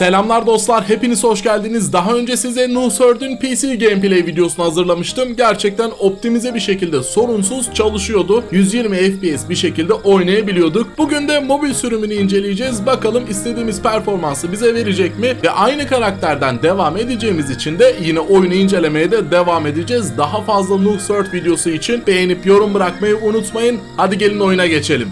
Selamlar dostlar, hepiniz hoş geldiniz. Daha önce size Nuserd'ün PC gameplay videosunu hazırlamıştım. Gerçekten optimize bir şekilde sorunsuz çalışıyordu. 120 FPS bir şekilde oynayabiliyorduk. Bugün de mobil sürümünü inceleyeceğiz. Bakalım istediğimiz performansı bize verecek mi? Ve aynı karakterden devam edeceğimiz için de yine oyunu incelemeye de devam edeceğiz. Daha fazla Nuserd videosu için beğenip yorum bırakmayı unutmayın. Hadi gelin oyuna geçelim.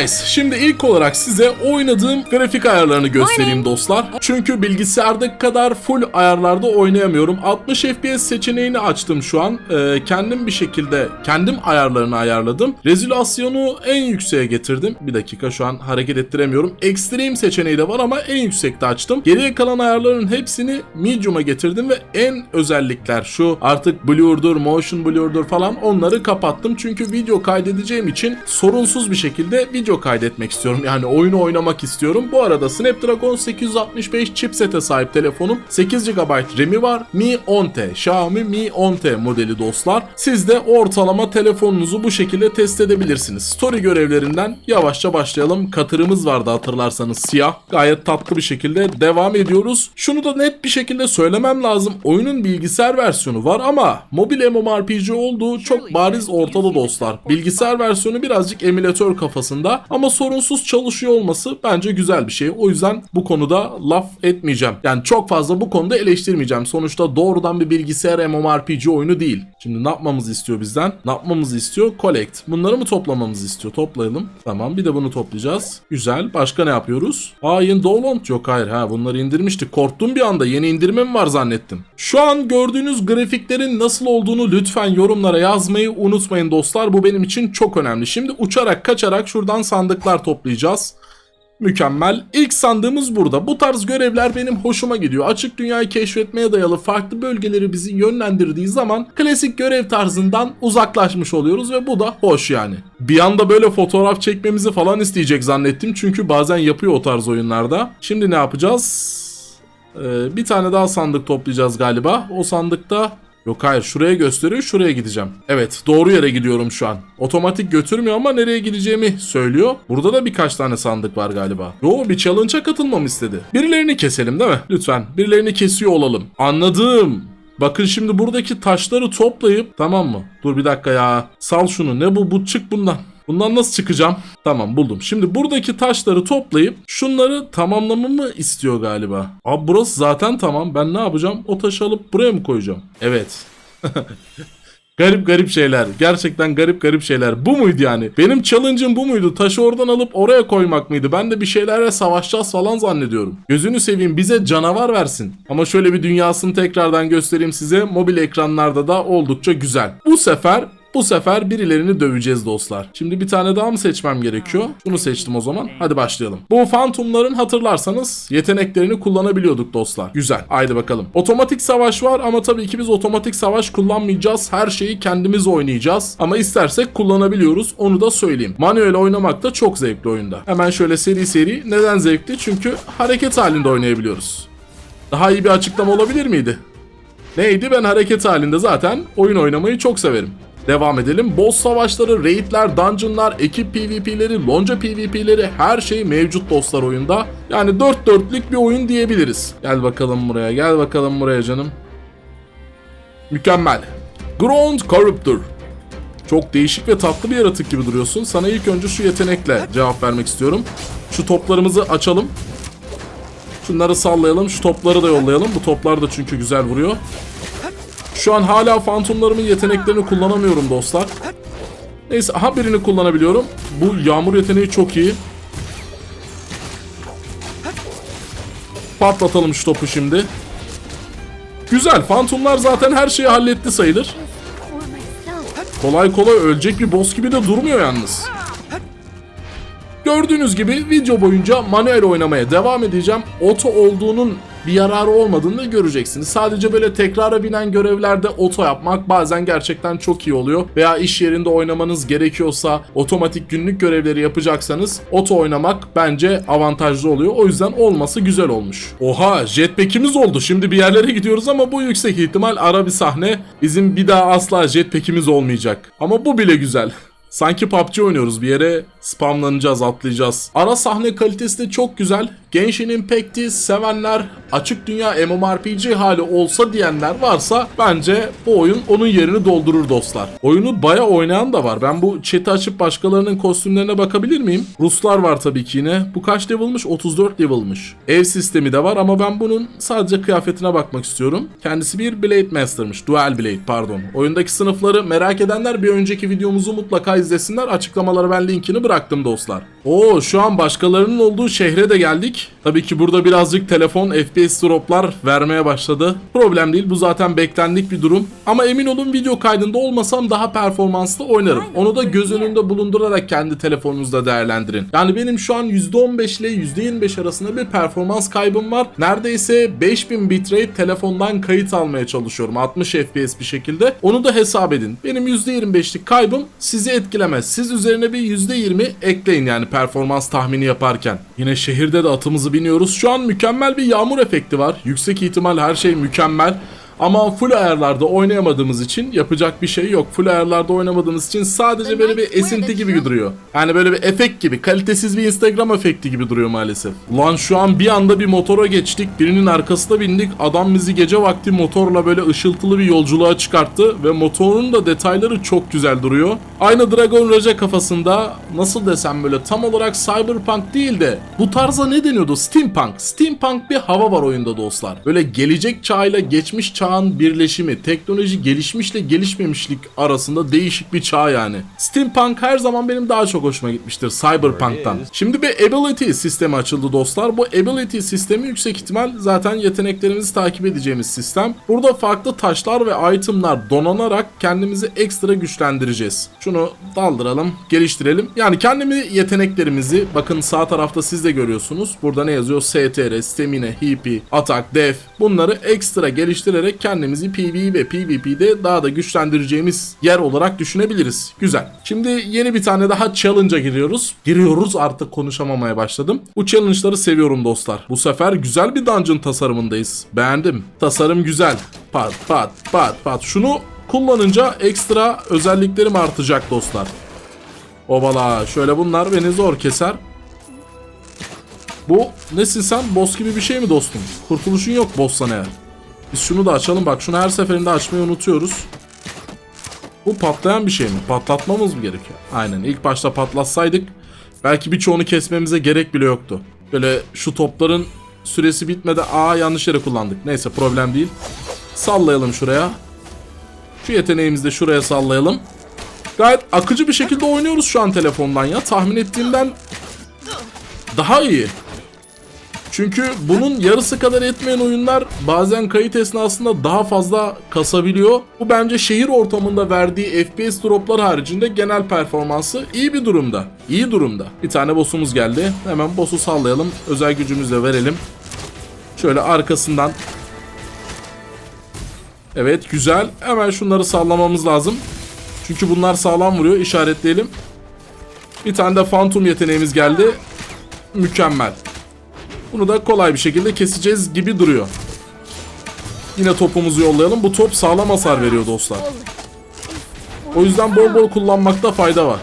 Nice. Şimdi ilk olarak size oynadığım grafik ayarlarını göstereyim dostlar. Çünkü bilgisayardaki kadar full ayarlarda oynayamıyorum. 60 FPS seçeneğini açtım şu an. Ee, kendim bir şekilde kendim ayarlarını ayarladım. Rezolasyonu en yükseğe getirdim. Bir dakika şu an hareket ettiremiyorum. Extreme seçeneği de var ama en yüksekte açtım. Geriye kalan ayarların hepsini medium'a getirdim ve en özellikler şu artık blur'dur, motion blur'dur falan onları kapattım. Çünkü video kaydedeceğim için sorunsuz bir şekilde video kaydetmek istiyorum. Yani oyunu oynamak istiyorum. Bu arada Snapdragon 865 chipsete sahip telefonum. 8 GB RAM'i var. Mi 10T. Xiaomi Mi 10T modeli dostlar. Siz de ortalama telefonunuzu bu şekilde test edebilirsiniz. Story görevlerinden yavaşça başlayalım. Katırımız vardı hatırlarsanız siyah. Gayet tatlı bir şekilde devam ediyoruz. Şunu da net bir şekilde söylemem lazım. Oyunun bilgisayar versiyonu var ama mobil MMORPG olduğu çok bariz ortada dostlar. Bilgisayar versiyonu birazcık emülatör kafasında ama sorunsuz çalışıyor olması bence güzel bir şey. O yüzden bu konuda laf etmeyeceğim. Yani çok fazla bu konuda eleştirmeyeceğim. Sonuçta doğrudan bir bilgisayar MMORPG oyunu değil. Şimdi ne yapmamızı istiyor bizden? Ne yapmamızı istiyor? Collect. Bunları mı toplamamızı istiyor? Toplayalım. Tamam bir de bunu toplayacağız. Güzel. Başka ne yapıyoruz? Aa yeni download yok. Hayır ha bunları indirmiştik. Korktum bir anda. Yeni indirme mi var zannettim. Şu an gördüğünüz grafiklerin nasıl olduğunu lütfen yorumlara yazmayı unutmayın dostlar. Bu benim için çok önemli. Şimdi uçarak kaçarak şuradan sandıklar toplayacağız. Mükemmel. İlk sandığımız burada. Bu tarz görevler benim hoşuma gidiyor. Açık dünyayı keşfetmeye dayalı farklı bölgeleri bizi yönlendirdiği zaman klasik görev tarzından uzaklaşmış oluyoruz ve bu da hoş yani. Bir anda böyle fotoğraf çekmemizi falan isteyecek zannettim çünkü bazen yapıyor o tarz oyunlarda. Şimdi ne yapacağız? Ee, bir tane daha sandık toplayacağız galiba. O sandıkta Yok hayır şuraya gösteriyor şuraya gideceğim. Evet doğru yere gidiyorum şu an. Otomatik götürmüyor ama nereye gideceğimi söylüyor. Burada da birkaç tane sandık var galiba. Yo bir challenge'a katılmamı istedi. Birilerini keselim değil mi? Lütfen birilerini kesiyor olalım. Anladım. Bakın şimdi buradaki taşları toplayıp tamam mı? Dur bir dakika ya. Sal şunu. Ne bu? Bu çık bundan. Bundan nasıl çıkacağım? Tamam buldum. Şimdi buradaki taşları toplayıp şunları tamamlamamı istiyor galiba. Abi burası zaten tamam. Ben ne yapacağım? O taşı alıp buraya mı koyacağım? Evet. Garip garip şeyler. Gerçekten garip garip şeyler. Bu muydu yani? Benim challenge'ım bu muydu? Taşı oradan alıp oraya koymak mıydı? Ben de bir şeylerle savaşacağız falan zannediyorum. Gözünü seveyim bize canavar versin. Ama şöyle bir dünyasını tekrardan göstereyim size. Mobil ekranlarda da oldukça güzel. Bu sefer bu sefer birilerini döveceğiz dostlar. Şimdi bir tane daha mı seçmem gerekiyor? Bunu seçtim o zaman. Hadi başlayalım. Bu Phantom'ların hatırlarsanız yeteneklerini kullanabiliyorduk dostlar. Güzel. Haydi bakalım. Otomatik savaş var ama tabii ki biz otomatik savaş kullanmayacağız. Her şeyi kendimiz oynayacağız. Ama istersek kullanabiliyoruz. Onu da söyleyeyim. Manuel oynamak da çok zevkli oyunda. Hemen şöyle seri seri. Neden zevkli? Çünkü hareket halinde oynayabiliyoruz. Daha iyi bir açıklama olabilir miydi? Neydi? Ben hareket halinde zaten oyun oynamayı çok severim. Devam edelim. Boss savaşları, raidler, dungeonlar, ekip PvP'leri, lonca PvP'leri her şey mevcut dostlar oyunda. Yani dört dörtlük bir oyun diyebiliriz. Gel bakalım buraya, gel bakalım buraya canım. Mükemmel. Ground Corruptor. Çok değişik ve tatlı bir yaratık gibi duruyorsun. Sana ilk önce şu yetenekle cevap vermek istiyorum. Şu toplarımızı açalım. Şunları sallayalım. Şu topları da yollayalım. Bu toplar da çünkü güzel vuruyor. Şu an hala fantomlarımın yeteneklerini kullanamıyorum dostlar. Neyse aha birini kullanabiliyorum. Bu yağmur yeteneği çok iyi. Patlatalım şu topu şimdi. Güzel. Fantomlar zaten her şeyi halletti sayılır. Kolay kolay ölecek bir boss gibi de durmuyor yalnız. Gördüğünüz gibi video boyunca manuel oynamaya devam edeceğim. Oto olduğunun bir yararı olmadığını da göreceksiniz. Sadece böyle tekrara binen görevlerde oto yapmak bazen gerçekten çok iyi oluyor. Veya iş yerinde oynamanız gerekiyorsa otomatik günlük görevleri yapacaksanız oto oynamak bence avantajlı oluyor. O yüzden olması güzel olmuş. Oha jetpack'imiz oldu. Şimdi bir yerlere gidiyoruz ama bu yüksek ihtimal ara bir sahne. Bizim bir daha asla jetpack'imiz olmayacak. Ama bu bile güzel. Sanki PUBG oynuyoruz bir yere spamlanacağız atlayacağız. Ara sahne kalitesi de çok güzel. Genshin Impact'i sevenler açık dünya MMORPG hali olsa diyenler varsa bence bu oyun onun yerini doldurur dostlar. Oyunu baya oynayan da var. Ben bu chat'i açıp başkalarının kostümlerine bakabilir miyim? Ruslar var tabii ki yine. Bu kaç level'mış? 34 level'mış. Ev sistemi de var ama ben bunun sadece kıyafetine bakmak istiyorum. Kendisi bir Blade Master'mış. Dual Blade pardon. Oyundaki sınıfları merak edenler bir önceki videomuzu mutlaka izlesinler. Açıklamalara ben linkini bıraktım dostlar. Oo şu an başkalarının olduğu şehre de geldik. Tabii ki burada birazcık telefon FPS droplar vermeye başladı. Problem değil bu zaten beklendik bir durum. Ama emin olun video kaydında olmasam daha performanslı oynarım. Onu da göz önünde bulundurarak kendi telefonunuzda değerlendirin. Yani benim şu an %15 ile %25 arasında bir performans kaybım var. Neredeyse 5000 bitrate telefondan kayıt almaya çalışıyorum 60 FPS bir şekilde. Onu da hesap edin. Benim %25'lik kaybım sizi etkilemez. Siz üzerine bir %20 ekleyin yani performans tahmini yaparken. Yine şehirde de atımızı biniyoruz. Şu an mükemmel bir yağmur efekti var. Yüksek ihtimal her şey mükemmel. Ama full ayarlarda oynayamadığımız için yapacak bir şey yok. Full ayarlarda oynamadığımız için sadece böyle bir esinti gibi duruyor. Yani böyle bir efekt gibi, kalitesiz bir Instagram efekti gibi duruyor maalesef. Ulan şu an bir anda bir motora geçtik, birinin arkasına bindik. Adam bizi gece vakti motorla böyle ışıltılı bir yolculuğa çıkarttı ve motorun da detayları çok güzel duruyor. Aynı Dragon Rage kafasında nasıl desem böyle tam olarak cyberpunk değil de bu tarza ne deniyordu? Steampunk. Steampunk bir hava var oyunda dostlar. Böyle gelecek çağıyla geçmiş çağın birleşimi, teknoloji gelişmişle gelişmemişlik arasında değişik bir çağ yani. Steampunk her zaman benim daha çok hoşuma gitmiştir Cyberpunk'tan. Şimdi bir ability sistemi açıldı dostlar. Bu ability sistemi yüksek ihtimal zaten yeteneklerimizi takip edeceğimiz sistem. Burada farklı taşlar ve itemlar donanarak kendimizi ekstra güçlendireceğiz. Şunu daldıralım, geliştirelim. Yani kendimi yeteneklerimizi bakın sağ tarafta siz de görüyorsunuz. Burada ne yazıyor? STR, Stamina, HP, Attack, Def. Bunları ekstra geliştirerek kendimizi PvE ve PvP'de daha da güçlendireceğimiz yer olarak düşünebiliriz. Güzel. Şimdi yeni bir tane daha challenge'a giriyoruz. Giriyoruz artık konuşamamaya başladım. Bu challenge'ları seviyorum dostlar. Bu sefer güzel bir dungeon tasarımındayız. Beğendim. Tasarım güzel. Pat pat pat pat. Şunu kullanınca ekstra özelliklerim artacak dostlar. Obala şöyle bunlar beni zor keser. Bu nesin sen? Boss gibi bir şey mi dostum? Kurtuluşun yok boss'tan eğer. Biz şunu da açalım bak şunu her seferinde açmayı unutuyoruz. Bu patlayan bir şey mi? Patlatmamız mı gerekiyor? Aynen ilk başta patlatsaydık belki birçoğunu kesmemize gerek bile yoktu. Böyle şu topların süresi bitmedi. Aa yanlış yere kullandık. Neyse problem değil. Sallayalım şuraya. Şu yeteneğimizi de şuraya sallayalım. Gayet akıcı bir şekilde oynuyoruz şu an telefondan ya. Tahmin ettiğimden daha iyi. Çünkü bunun yarısı kadar etmeyen oyunlar bazen kayıt esnasında daha fazla kasabiliyor. Bu bence şehir ortamında verdiği FPS droplar haricinde genel performansı iyi bir durumda. İyi durumda. Bir tane boss'umuz geldi. Hemen boss'u sallayalım. Özel gücümüzle verelim. Şöyle arkasından. Evet güzel. Hemen şunları sallamamız lazım. Çünkü bunlar sağlam vuruyor. İşaretleyelim. Bir tane de Phantom yeteneğimiz geldi. Mükemmel. Bunu da kolay bir şekilde keseceğiz gibi duruyor. Yine topumuzu yollayalım. Bu top sağlam hasar veriyor dostlar. O yüzden bol bol kullanmakta fayda var.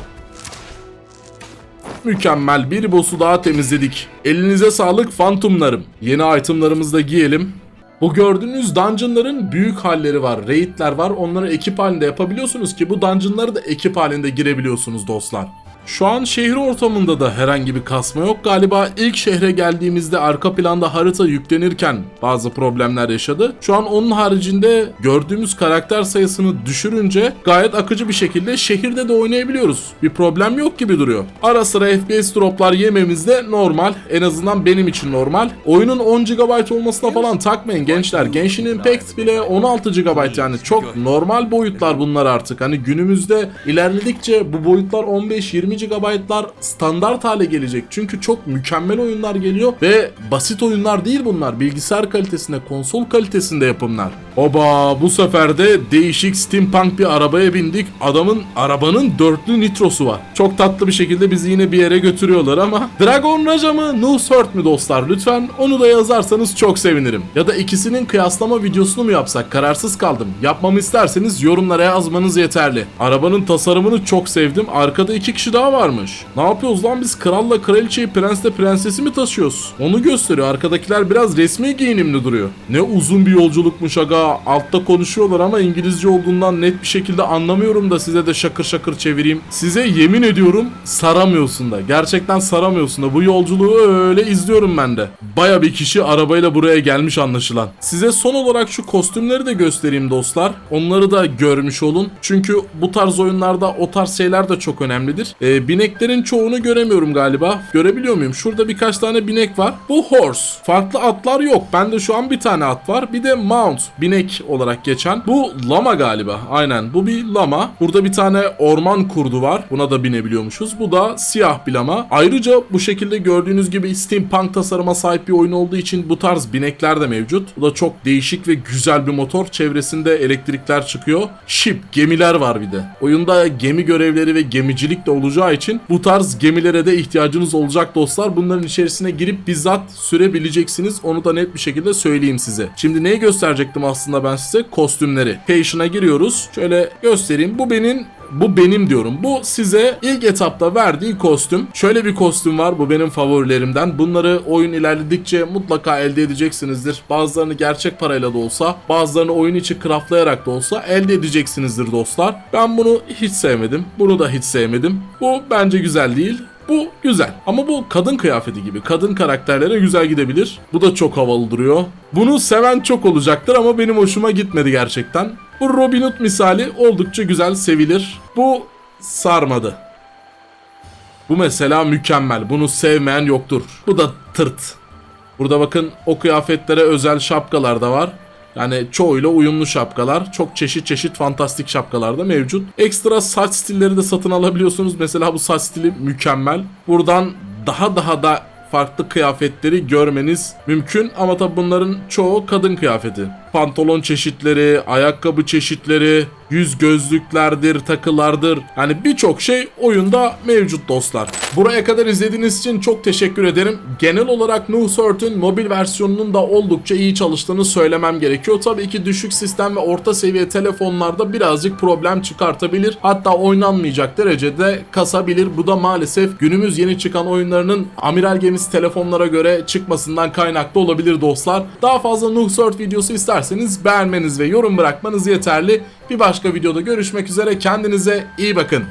Mükemmel bir boss'u daha temizledik. Elinize sağlık fantomlarım. Yeni itemlarımızı da giyelim. Bu gördüğünüz dungeonların büyük halleri var, raidler var. Onları ekip halinde yapabiliyorsunuz ki bu dungeonları da ekip halinde girebiliyorsunuz dostlar. Şu an şehir ortamında da herhangi bir kasma yok. Galiba ilk şehre geldiğimizde arka planda harita yüklenirken bazı problemler yaşadı. Şu an onun haricinde gördüğümüz karakter sayısını düşürünce gayet akıcı bir şekilde şehirde de oynayabiliyoruz. Bir problem yok gibi duruyor. Ara sıra FPS droplar yememiz de normal. En azından benim için normal. Oyunun 10 GB olmasına falan takmayın gençler. Genshin Impact bile 16 GB yani çok normal boyutlar bunlar artık. Hani günümüzde ilerledikçe bu boyutlar 15-20 GB'lar standart hale gelecek. Çünkü çok mükemmel oyunlar geliyor ve basit oyunlar değil bunlar. Bilgisayar kalitesinde, konsol kalitesinde yapımlar. Oba bu sefer de değişik steampunk bir arabaya bindik. Adamın arabanın dörtlü nitrosu var. Çok tatlı bir şekilde bizi yine bir yere götürüyorlar ama Dragon Raja mı, Nusert mi dostlar? Lütfen onu da yazarsanız çok sevinirim. Ya da ikisinin kıyaslama videosunu mu yapsak? Kararsız kaldım. Yapmamı isterseniz yorumlara yazmanız yeterli. Arabanın tasarımını çok sevdim. Arkada iki kişi daha varmış. Ne yapıyoruz lan biz kralla kraliçeyi, prensle prensesi mi taşıyoruz? Onu gösteriyor. Arkadakiler biraz resmi giyinimli duruyor. Ne uzun bir yolculukmuş aga. Altta konuşuyorlar ama İngilizce olduğundan net bir şekilde anlamıyorum da size de şakır şakır çevireyim. Size yemin ediyorum saramıyorsun da. Gerçekten saramıyorsun da. Bu yolculuğu öyle izliyorum ben de. Baya bir kişi arabayla buraya gelmiş anlaşılan. Size son olarak şu kostümleri de göstereyim dostlar. Onları da görmüş olun. Çünkü bu tarz oyunlarda o tarz şeyler de çok önemlidir. Ee, bineklerin çoğunu göremiyorum galiba. Görebiliyor muyum? Şurada birkaç tane binek var. Bu horse. Farklı atlar yok. Bende şu an bir tane at var. Bir de mount. Binek olarak geçen. Bu lama galiba. Aynen. Bu bir lama. Burada bir tane orman kurdu var. Buna da binebiliyormuşuz. Bu da siyah bir lama. Ayrıca bu şekilde gördüğünüz gibi steampunk tasarıma sahip bir oyun olduğu için bu tarz binekler de mevcut. Bu da çok değişik ve güzel bir motor. Çevresinde elektrikler çıkıyor. Ship, gemiler var bir de. Oyunda gemi görevleri ve gemicilik de olacağı için bu tarz gemilere de ihtiyacınız olacak dostlar. Bunların içerisine girip bizzat sürebileceksiniz. Onu da net bir şekilde söyleyeyim size. Şimdi neyi gösterecektim aslında ben size? Kostümleri. Passion'a giriyoruz. Şöyle göstereyim. Bu benim bu benim diyorum. Bu size ilk etapta verdiği kostüm. Şöyle bir kostüm var. Bu benim favorilerimden. Bunları oyun ilerledikçe mutlaka elde edeceksinizdir. Bazılarını gerçek parayla da olsa, bazılarını oyun içi craftlayarak da olsa elde edeceksinizdir dostlar. Ben bunu hiç sevmedim. Bunu da hiç sevmedim. Bu bence güzel değil. Bu güzel ama bu kadın kıyafeti gibi. Kadın karakterlere güzel gidebilir. Bu da çok havalı duruyor. Bunu seven çok olacaktır ama benim hoşuma gitmedi gerçekten. Bu Robin Hood misali oldukça güzel sevilir. Bu sarmadı. Bu mesela mükemmel. Bunu sevmeyen yoktur. Bu da tırt. Burada bakın o kıyafetlere özel şapkalar da var. Yani çoğuyla uyumlu şapkalar. Çok çeşit çeşit fantastik şapkalar da mevcut. Ekstra saç stilleri de satın alabiliyorsunuz. Mesela bu saç stili mükemmel. Buradan daha daha da farklı kıyafetleri görmeniz mümkün ama tabi bunların çoğu kadın kıyafeti. Pantolon çeşitleri, ayakkabı çeşitleri, yüz gözlüklerdir, takılardır. Yani birçok şey oyunda mevcut dostlar. Buraya kadar izlediğiniz için çok teşekkür ederim. Genel olarak Certain mobil versiyonunun da oldukça iyi çalıştığını söylemem gerekiyor. Tabii ki düşük sistem ve orta seviye telefonlarda birazcık problem çıkartabilir. Hatta oynanmayacak derecede kasabilir. Bu da maalesef günümüz yeni çıkan oyunlarının amiral gemisi telefonlara göre çıkmasından kaynaklı olabilir dostlar. Daha fazla Cert videosu isterseniz beğenmeniz ve yorum bırakmanız yeterli. Bir başka videoda görüşmek üzere. Kendinize iyi bakın.